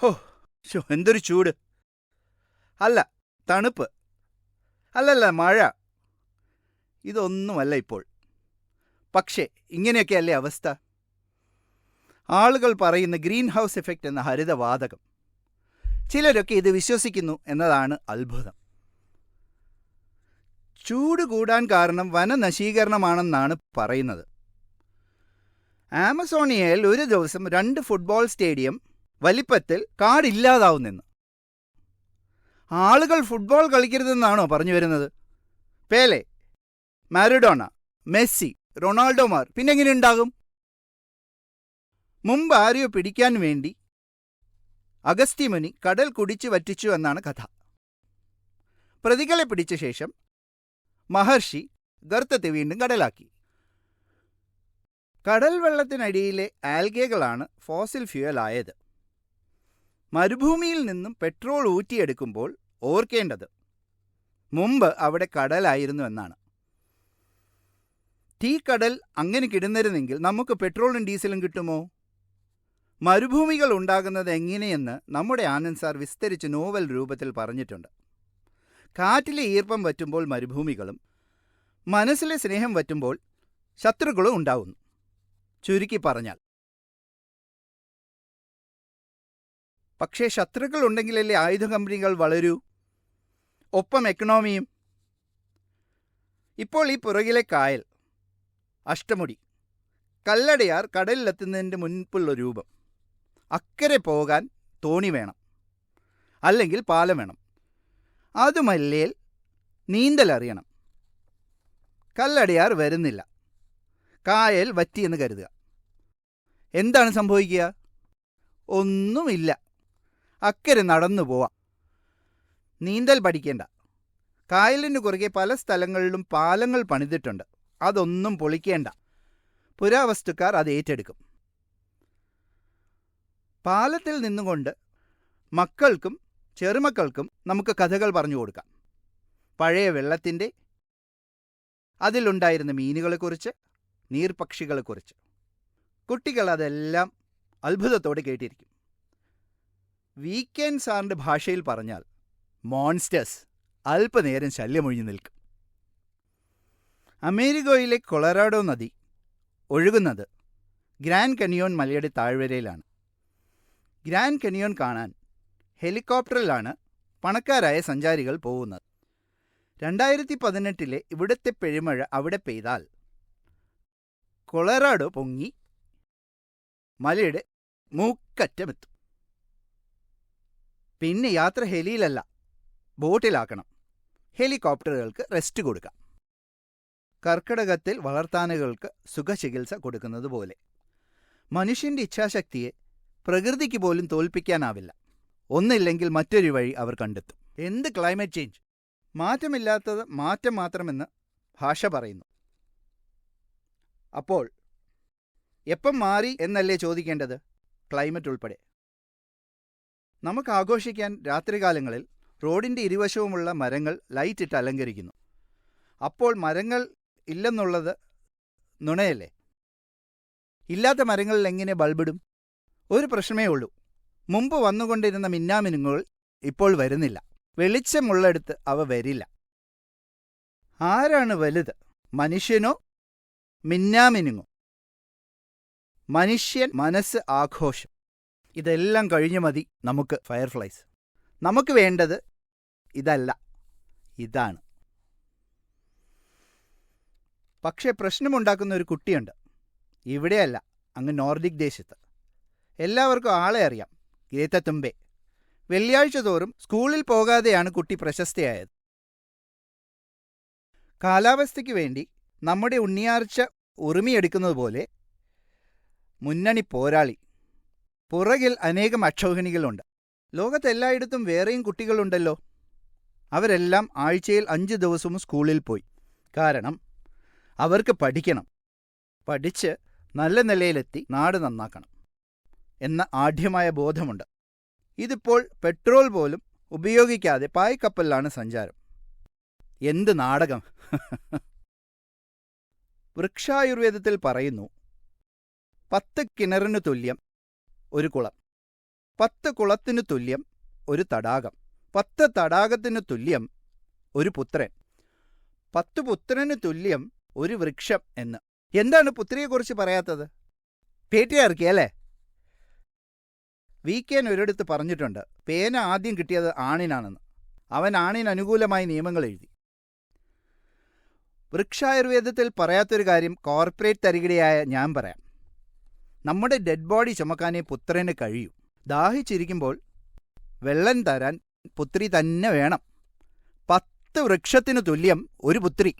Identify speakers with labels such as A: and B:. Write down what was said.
A: ഹോ ശോ, എന്തൊരു ചൂട്. അല്ല തണുപ്പ്. അല്ലല്ല മഴ. ഇതൊന്നുമല്ല ഇപ്പോൾ. പക്ഷേ ഇങ്ങനെയൊക്കെയല്ലേ അവസ്ഥ? ആളുകൾ പറയുന്ന ഗ്രീൻ ഹൗസ് എഫക്റ്റ് എന്ന ഹരിതവാതകം. ചിലരൊക്കെ ഇത് വിശ്വസിക്കുന്നു എന്നതാണ് അത്ഭുതം. ചൂട് കൂടാൻ കാരണം വനനശീകരണമാണെന്നാണ് പറയുന്നത്. ആമസോണിയയിൽ ഒരു ദിവസം രണ്ട് ഫുട്ബോൾ സ്റ്റേഡിയം വലിപ്പത്തിൽ കാടില്ലാതാവുന്നെന്ന്. ആളുകൾ ഫുട്ബോൾ കളിക്കരുതെന്നാണോ പറഞ്ഞു വരുന്നത്? പേലെ മാരഡോണ മെസ്സി റൊണാൾഡോമാർ പിന്നെ എങ്ങനെ ഉണ്ടാകും? മുമ്പ് ആരെയോ പിടിക്കാൻ വേണ്ടി അഗസ്ത്യമുനി കടൽ കുടിച്ചു വറ്റിച്ചു എന്നാണ് കഥ. പ്രതികളെ പിടിച്ച ശേഷം മഹർഷി ഗർത്തത്തെ വീണ്ടും കടലാക്കി. കടൽ വെള്ളത്തിനടിയിലെ ആൽഗകളാണ് ഫോസിൽ ഫ്യൂവൽ ആയത് മരുഭൂമിയിൽ നിന്നും പെട്രോൾ ഊറ്റിയെടുക്കുമ്പോൾ ഓർക്കേണ്ടത് മുമ്പ് അവിടെ കടലായിരുന്നു എന്നാണ്. തീക്കടൽ അങ്ങനെ കിടന്നിരുന്നെങ്കിൽ നമുക്ക് പെട്രോളും ഡീസലും കിട്ടുമോ? മരുഭൂമികൾ ഉണ്ടാകുന്നത് എങ്ങനെയെന്ന് നമ്മുടെ ആനന്ദ് സാർ വിസ്തരിച്ച് നോവൽ രൂപത്തിൽ പറഞ്ഞിട്ടുണ്ട്. കാറ്റിലെ ഈർപ്പം വറ്റുമ്പോൾ മരുഭൂമികളും മനസ്സിലെ സ്നേഹം വറ്റുമ്പോൾ ശത്രുക്കളും ഉണ്ടാവുന്നു. ചുരുക്കി പറഞ്ഞാൽ പക്ഷേ ശത്രുക്കൾ ഉണ്ടെങ്കിലല്ലേ ആയുധ കമ്പനികൾ വളരൂ? ഒപ്പം എക്കണോമിയും. ഇപ്പോൾ ഈ പുറകിലെ കായൽ അഷ്ടമുടി. കല്ലടയാർ കടലിലെത്തുന്നതിന്റെ മുൻപുള്ള രൂപം. അക്കരെ പോകാൻ തോണി വേണം. അല്ലെങ്കിൽ പാലം വേണം. അതുമല്ലേൽ നീന്തലറിയണം കല്ലടയാർ വരുന്നില്ല. കായൽ വറ്റിയെന്ന് കരുതുക. എന്താണ് സംഭവിക്കുക? ഒന്നുമില്ല. അക്കരെ നടന്നു പോവാം. നീന്തൽ പഠിക്കേണ്ട. കായലിന് കുറുകെ പല സ്ഥലങ്ങളിലും പാലങ്ങൾ പണിതിട്ടുണ്ട്. അതൊന്നും പൊളിക്കേണ്ട. പുരാവസ്തുക്കാർ അത് ഏറ്റെടുക്കും. പാലത്തിൽ നിന്നുകൊണ്ട് മക്കൾക്കും ചെറുമക്കൾക്കും നമുക്ക് കഥകൾ പറഞ്ഞു കൊടുക്കാം. പഴയ വെള്ളത്തിന്റെ അതിലുണ്ടായിരുന്ന മീനുകളെക്കുറിച്ച് നീർപക്ഷികളെക്കുറിച്ച് കുട്ടികൾ അതെല്ലാം അത്ഭുതത്തോടെ കേട്ടിരിക്കും. വീക്കെൻഡ് സാറിന്റെ ഭാഷയിൽ പറഞ്ഞാൽ മോൺസ്റ്റേഴ്സ് അല്പനേരം ശല്യമൊഴിഞ്ഞു നിൽക്കും. അമേരിക്കയിലെ കൊളറാഡോ നദി ഒഴുകുന്നത് ഗ്രാൻഡ് കനിയോൺ മലയുടെ താഴ്വരയിലാണ്. ഗ്രാൻഡ് കനിയോൺ കാണാൻ ഹെലികോപ്റ്ററിലാണ് പണക്കാരായ സഞ്ചാരികൾ പോകുന്നത്. രണ്ടായിരത്തി പതിനെട്ടിലെ ഇവിടുത്തെ പെരുമഴ അവിടെ പെയ്താൽ കൊളറാഡോ പൊങ്ങി മലയുടെ മൂക്കറ്റമെത്തും. പിന്നെ യാത്ര ഹെലിയിലല്ല. ബോട്ടിലാക്കണം. ഹെലികോപ്റ്ററുകൾക്ക് റെസ്റ്റ് കൊടുക്കാം. കർക്കിടകത്തിൽ വളർത്താനുകൾക്ക് സുഖചികിത്സ കൊടുക്കുന്നത് പോലെ മനുഷ്യന്റെ ഇച്ഛാശക്തിയെ പ്രകൃതിക്ക് പോലും തോൽപ്പിക്കാനാവില്ല. ഒന്നില്ലെങ്കിൽ മറ്റൊരു വഴി അവർ കണ്ടെത്തും. എന്ത് ക്ലൈമറ്റ് ചേഞ്ച്? മാറ്റമില്ലാത്തത് മാറ്റം മാത്രമെന്ന് ഭാഷ പറയുന്നു. അപ്പോൾ എപ്പം മാറി എന്നല്ലേ ചോദിക്കേണ്ടത്? ക്ലൈമറ്റ് ഉൾപ്പെടെ. നമുക്ക് ആഘോഷിക്കാൻ രാത്രികാലങ്ങളിൽ റോഡിന്റെ ഇരുവശവുമുള്ള മരങ്ങൾ ലൈറ്റിട്ട് അലങ്കരിക്കുന്നു. അപ്പോൾ മരങ്ങൾ ഇല്ലെന്നുള്ളത് നുണയല്ലേ? ഇല്ലാത്ത മരങ്ങളിൽ എങ്ങനെ ബൾബിടും ഒരു പ്രശ്നമേ ഉള്ളൂ. മുമ്പ് വന്നുകൊണ്ടിരുന്ന മിന്നാമിനുങ്ങുകൾ ഇപ്പോൾ വരുന്നില്ല. വെളിച്ചമുള്ളടുത്ത് അവ വരില്ല. ആരാണ് വലുത്? മനുഷ്യനോ മിന്നാമിനുങ്ങോ? മനുഷ്യൻ മനസ്സ് ആഘോഷം. ഇതെല്ലാം കഴിഞ്ഞു മതി നമുക്ക് ഫയർഫ്ലൈസ്. നമുക്ക് വേണ്ടത് ഇതല്ല. ഇതാണ്. പക്ഷേ പ്രശ്നമുണ്ടാക്കുന്ന ഒരു കുട്ടിയുണ്ട്. ഇവിടെയല്ല അങ്ങ് നോർഡിക് ദേശത്ത്. എല്ലാവർക്കും ആളെ അറിയാം ഗ്രേത്ത തുമ്പെ. വെള്ളിയാഴ്ച തോറും സ്കൂളിൽ പോകാതെയാണ് കുട്ടി പ്രശസ്തയായത്. കാലാവസ്ഥയ്ക്ക് വേണ്ടി നമ്മുടെ ഉണ്ണിയാർച്ച ഉറുമിയെടുക്കുന്നത് പോലെ മുന്നണി പോരാളി പുറകിൽ അനേകം അക്ഷൗഹിണികളുണ്ട്. ലോകത്തെല്ലായിടത്തും വേറെയും കുട്ടികളുണ്ടല്ലോ. അവരെല്ലാം ആഴ്ചയിൽ അഞ്ച് ദിവസവും സ്കൂളിൽ പോയി. കാരണം അവർക്ക് പഠിക്കണം. പഠിച്ച് നല്ല നിലയിലെത്തി നാട് നന്നാക്കണം എന്ന ആഢ്യമായ ബോധമുണ്ട്. ഇതിപ്പോൾ പെട്രോൾ പോലും ഉപയോഗിക്കാതെ പായ്ക്കപ്പലിലാണ് സഞ്ചാരം. എന്ത് നാടകം. വൃക്ഷായുർവേദത്തിൽ പറയുന്നു പത്ത് കിണറിനു തുല്യം ഒരു കുളം. പത്ത് കുളത്തിനു തുല്യം ഒരു തടാകം. പത്ത് തടാകത്തിനു തുല്യം ഒരു പുത്രൻ. പത്ത് പുത്രന് തുല്യം ഒരു വൃക്ഷം എന്ന്. എന്താണ് പുത്രിയെക്കുറിച്ച് പറയാത്തത്? പേറ്റിയാർക്കി അല്ലേ? വി കെൻ ഒരിടത്ത് പറഞ്ഞിട്ടുണ്ട് പേന ആദ്യം കിട്ടിയത് ആണിനാണെന്ന്. അവൻ ആണിന് അനുകൂലമായി നിയമങ്ങൾ എഴുതി. വൃക്ഷായുർവേദത്തിൽ പറയാത്തൊരു കാര്യം കോർപ്പറേറ്റ് തരികിടയായ ഞാൻ പറയാം. നമ്മുടെ ഡെഡ് ബോഡി ചുമക്കാനേ പുത്രന് കഴിയൂ. ദാഹിച്ചിരിക്കുമ്പോൾ വെള്ളൻ തരാൻ പുത്രി തന്നെ വേണം. പത്ത് വൃക്ഷത്തിനു തുല്യം ഒരു പുത്രി.